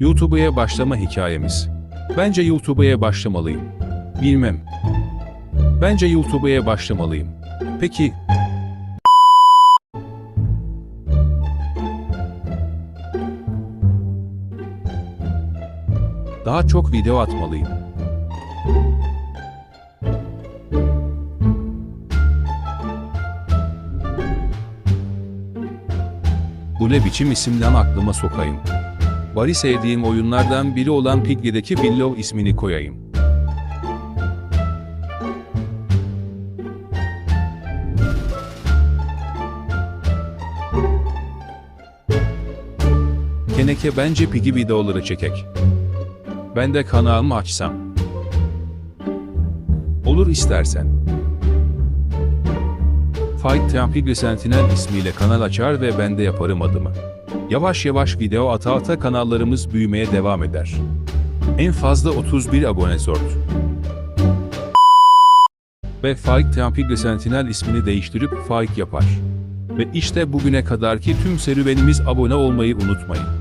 YouTube'a başlama hikayemiz. Bence YouTube'a başlamalıyım. Bilmem. Bence YouTube'a başlamalıyım. Peki daha çok video atmalıyım. Bu ne biçim isimden aklıma sokayım. Bari sevdiğim oyunlardan biri olan Piggy'deki Willow ismini koyayım. Keneke bence Piggy videoları çekek. Ben de kanalımı açsam. Olur istersen. Fight Piggy Sentinel ismiyle kanal açar ve ben de yaparım adımı. Yavaş yavaş video ata ata kanallarımız büyümeye devam eder. En fazla 31 abone zor. Ve Time Piggy Sentinel ismini değiştirip Fight yapar. Ve işte bugüne kadarki tüm serüvenimiz abone olmayı unutmayın.